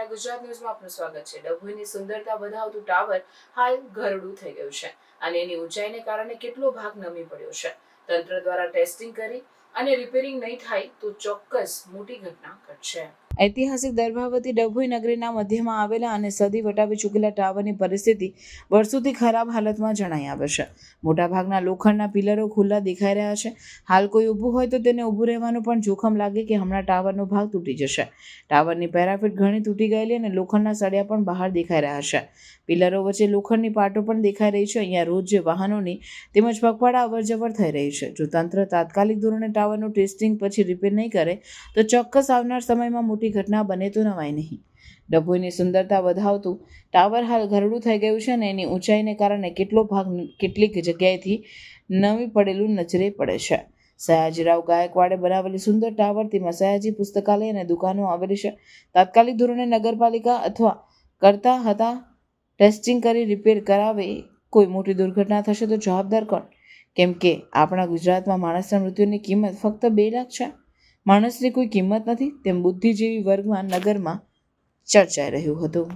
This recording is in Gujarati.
ગુજરાત ન્યૂઝમાં આપનું સ્વાગત છે. ડભોઈની સુંદરતા વધાવતું ટાવર હાલ ઘરડું થઈ ગયું છે અને એની ઊંચાઈને કારણે કેટલો ભાગ નમી પડ્યો છે. તંત્ર દ્વારા ટેસ્ટિંગ કરી અને રિપેરિંગ નહીં થાય તો ચોક્કસ મોટી ઘટના ઘટશે. ઐતિહાસિક દર્ભાવતી ડભોઈ નગરીના મધ્યમાં આવેલા અને સદી વટાવી ચૂકેલા ટાવરની પરિસ્થિતિ વર્ષોથી ખરાબ હાલતમાં જણાઈ આવે છે. મોટાભાગના લોખંડના પિલરો ખુલ્લા દેખાઈ રહ્યા છે. હાલ કોઈ ઊભું હોય તો તેને ઊભું રહેવાનું પણ જોખમ લાગે કે હમણાં ટાવરનો ભાગ તૂટી જશે. ટાવરની પેરાફિટ ઘણી તૂટી ગયેલી અને લોખંડના સળિયા પણ બહાર દેખાઈ રહ્યા છે. પિલરો વચ્ચે લોખંડની પાટો પણ દેખાઈ રહી છે. અહીંયા રોજ જે વાહનોની તેમજ પગપાળા અવરજવર થઈ રહી છે. જો તંત્ર તાત્કાલિક ધોરણે ટાવરનું ટેસ્ટિંગ પછી રિપેર નહીં કરે, તો ચોક્કસ આવનાર સમયમાં મોટી ઘટના બને તો નવાય નહીં. ડભોઈની સુંદરતા વધાવતું ટાવર હાલ ઘરડું થઈ ગયું છે અને એની ઊંચાઈને કારણે કેટલો ભાગ કેટલીક જગ્યાએથી નમી પડેલું નજરે પડે છે. સયાજીરાવ ગાયકવાડે બનાવેલી સુંદર ટાવર તેમાં સયાજી પુસ્તકાલય અને દુકાનો આવેલી છે. તાત્કાલિક ધોરણે નગરપાલિકા અથવા કરતા હતા ટેસ્ટિંગ કરી રિપેર કરાવે કોઈ મોટી દુર્ઘટના થશે તો જવાબદાર કોણ? કેમ કે આપણા ગુજરાતમાં માણસના મૃત્યુની કિંમત ફક્ત બે લાખ છે. માણસની કોઈ કિંમત નથી, તેમ બુદ્ધિજીવી વર્ગમાં, નગરમાં ચર્ચાઈ રહ્યું હતું.